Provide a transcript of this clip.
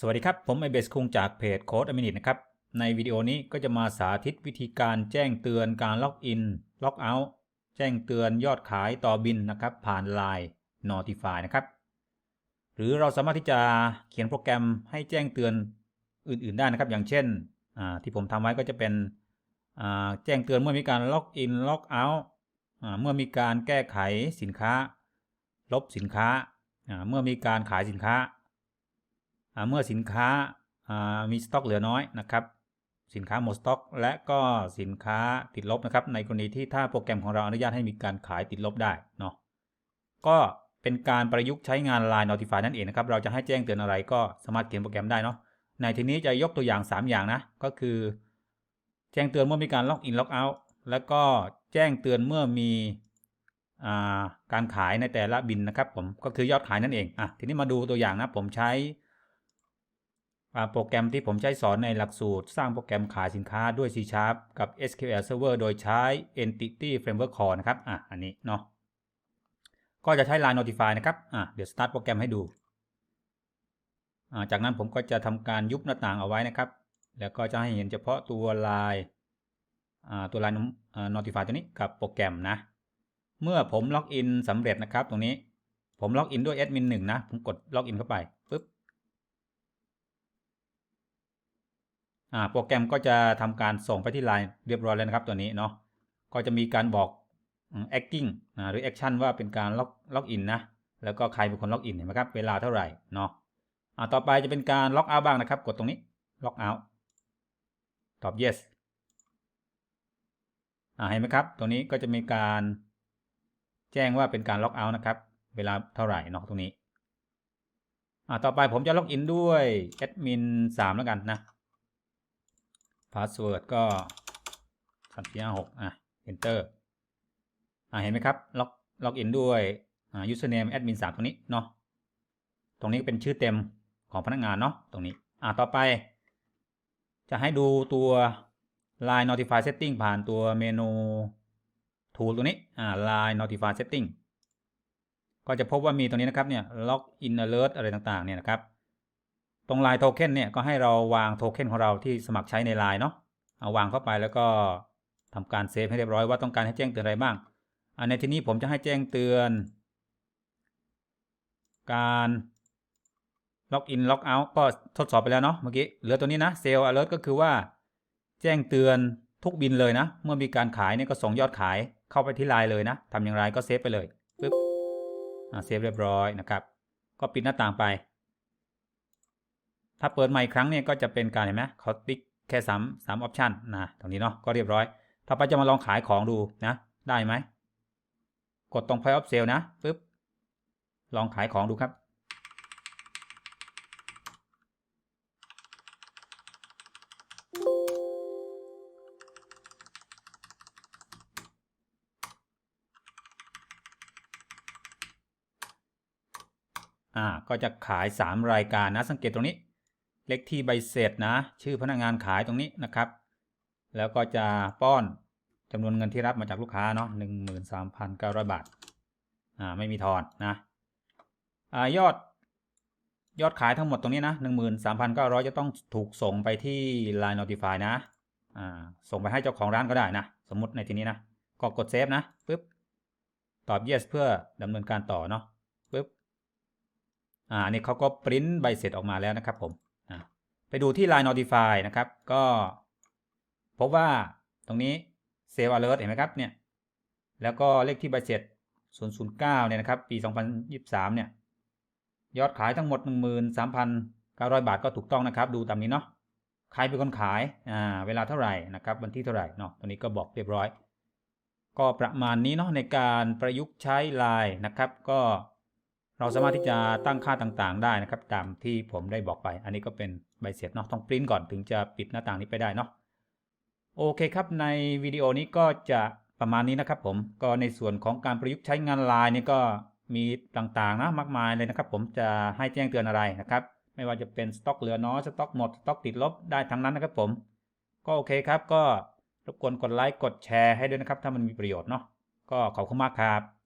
สวัสดีครับ ผมไอเบสคุงจากเพจโค้ดอ m มินินะครับ ในวิดีโอนี้ก็จะมาสาธิตวิธีการแจ้งเตือนการล็อกอินล็อกเอาท์แจ้งเตือนยอดขายต่อบินนะครับ ผ่าน Line Notify นะครับ หรือเราสามารถที่จะเขียนโปรแกรมให้แจ้งเตือนอื่น ๆ ได้นะครับ อย่างเช่นที่ผมทำไว้ก็จะเป็นแจ้งเตือนเมื่อมีการล็อกอินล็อกเอาท์เมื่อมีการแก้ไขสินค้า ลบสินค้า เมื่อมีการขายสินค้า เมื่อสินค้ามีสต็อกเหลือน้อยนะครับ สินค้าหมดสต็อก และก็สินค้าติดลบนะครับ ในกรณีที่ถ้าโปรแกรมของเราอนุญาตให้มีการขายติดลบได้เนาะก็เป็นการประยุกต์ใช้งาน Line Notify นั่นเองนะครับ เราจะให้แจ้งเตือนอะไรก็สามารถเขียนโปรแกรมได้เนาะในทีนี้จะยกตัวอย่าง 3 อย่างนะ ก็คือ แจ้งเตือนเมื่อมีการล็อกอินล็อกเอาท์แล้วก็แจ้งเตือนเมื่อมีการขายในแต่ละบินนะครับผมก็คือยอดขายนั่นเองอะทีนี้มาดูตัวอย่างนะผมใช้ โปรแกรมที่ผมใช้สอนในหลักสูตร สร้างโปรแกรมขายสินค้าด้วย C Sharp กับ SQL Server โดยใช้ Entity Framework Core นะครับอะอันนี้เนาะก็จะใช้ Line Notify นะครับอะเดี๋ยว start โปรแกรมให้ดูอ่าจากนั้นผมก็จะทำการยุบหน้าต่างเอาไว้นะครับ แล้วก็จะให้เห็นเฉพาะตัว Line อ่าตัว Line Notify ตัวนี้กับโปรแกรมนะ เมื่อผมล็อกอินสำเร็จนะครับตรงนี้ผมล็อกอินด้วยแอดมินหนึ่งนะ ผมกดล็อกอินเข้าไป ปุ๊บโปรแกรมก็จะทำการส่งไปที่ไลน์เรียบร้อยแล้วนะครับตัวนี้เนาะก็จะมีการบอก acting หรือ action ว่าเป็นการล็อกล็อกอินนะแล้วก็ใครเป็นคนล็อกอินเห็นไหมครับเวลาเท่าไหร่เนาะต่อไปจะเป็นการล็อกเอาบ้างนะครับ กดตรงนี้ล็อกเอาตอบ yes เห็นไหมครับตัวนี้ก็จะมีการแจ้งว่าเป็นการล็อกเอาท์นะครับ เวลาเท่าไหร่เนาะตรงนี้ต่อไปผมจะล็อกอินด้วยแอดมิน3แล้วกันนะ พาสเวิร์ดก็สามสี่ห้าหกอะ enter อ่าเห็นไหมครับ ล็อกล็อกอินด้วยอ่า username admin สามตรงนี้เนาะตรงนี้เป็นชื่อเต็มของพนักงานเนาะตรงนี้ อ่าต่อไป จะให้ดูตัว line notify setting ผ่านตัวเมนู tool ตัวนี้อ่า line notify setting ก็จะพบว่ามีตรงนี้นะครับเนี่ย log in alert อะไรต่างๆเนี่ยนะครับ ตรงไลน์โทเค็นเนี่ยก็ให้เราวางโทเค็นของเราที่สมัครใช้ในไลน์เนาะเอาวางเข้าไปแล้วก็ทำการเซฟให้เรียบร้อยว่าต้องการให้แจ้งเตือนอะไรบ้างอันในที่นี้ผมจะให้แจ้งเตือน การล็อกอินล็อกเอาท์ก็ทดสอบไปแล้วเนาะเมื่อกี้เหลือตัวนี้นะเซลล์อเลิร์ก็คือว่า แจ้งเตือนทุกบินเลยนะ เมื่อมีการขายเนี่ยก็ส่งยอดขายเข้าไปที่ไลน์เลยนะทำอย่างไรก็เซฟไปเลยปึ๊บเซฟเรียบร้อยนะครับ ก็ปิดหน้าต่างไป ถ้าเปิดใหม่ครั้งเนี่ยก็จะเป็นการเห็นไหมเขาติ๊กแค่สามสามออปชันนะตรงนี้เนาะก็เรียบร้อยถ้าไปจะมาลองขายของดูนะ ได้ไหม กดตรง point of sale นะปึ๊บลองขายของดูครับ อ่าก็จะขาย 3 รายการนะสังเกตตรงนี้ เลขที่ใบเสร็จนะ ชื่อพนักงานขายตรงนี้นะครับ แล้วก็จะป้อนจำนวนเงินที่รับมาจากลูกค้าเนาะหนึ่งหมื่นสามพันเก้าร้อยบาท อ่า ไม่มีทอนนะ อ่ายอด ยอดขายทั้งหมดตรงนี้นะหนึ่งหมื่นสามพันเก้าร้อยจะต้องถูกส่งไปที่ Line Notify นะ อ่า ส่งไปให้เจ้าของร้านก็ได้นะ สมมติในที่นี้นะ ก็กดเซฟนะปึ๊บ ตอบ yes เพื่อดำเนินการต่อเนาะปึ๊บ อ่า นี่เขาก็ปริ้นใบเสร็จออกมาแล้วนะครับผม ไปดูที่ Line Notify นะครับ ก็พบว่าตรงนี้ Save Alert เห็นไหมครับเนี่ยแล้วก็เลขที่ใบเสร็จ 009 เนี่ยนะครับ ปี 2023 เนี่ย ยอดขายทั้งหมด 13,900 บาทก็ถูกต้องนะครับ ดูตามนี้เนาะ ใครเป็นคนขาย อ่า เวลาเท่าไหร่นะครับ วันที่เท่าไหร่เนาะ ตรงนี้ก็บอกเรียบร้อย ก็ประมาณนี้เนาะในการประยุกต์ใช้ Line นะครับ ก็เราสามารถที่จะตั้งค่าต่างๆ ได้นะครับ ตามที่ผมได้บอกไป อันนี้ก็เป็น ใบเสร็จเนาะต้องปริ้นก่อนถึงจะปิดหน้าต่างนี้ไปได้เนาะโอเคครับในวิดีโอนี้ก็จะประมาณนี้นะครับผมก็ในส่วนของการประยุกต์ใช้งานไลน์นี่ก็มีต่างๆนะมากมายเลยนะครับ ผมจะให้แจ้งเตือนอะไรนะครับ ไม่ว่าจะเป็นสต็อกเหลือน้อยสต็อกหมดสต็อกติดลบได้ทั้งนั้นนะครับ ผม ก็โอเคครับ ก็รบกวนกดไลค์กดแชร์ให้ด้วยนะครับ ถ้ามันมีประโยชน์เนาะก็ขอบคุณมากครับ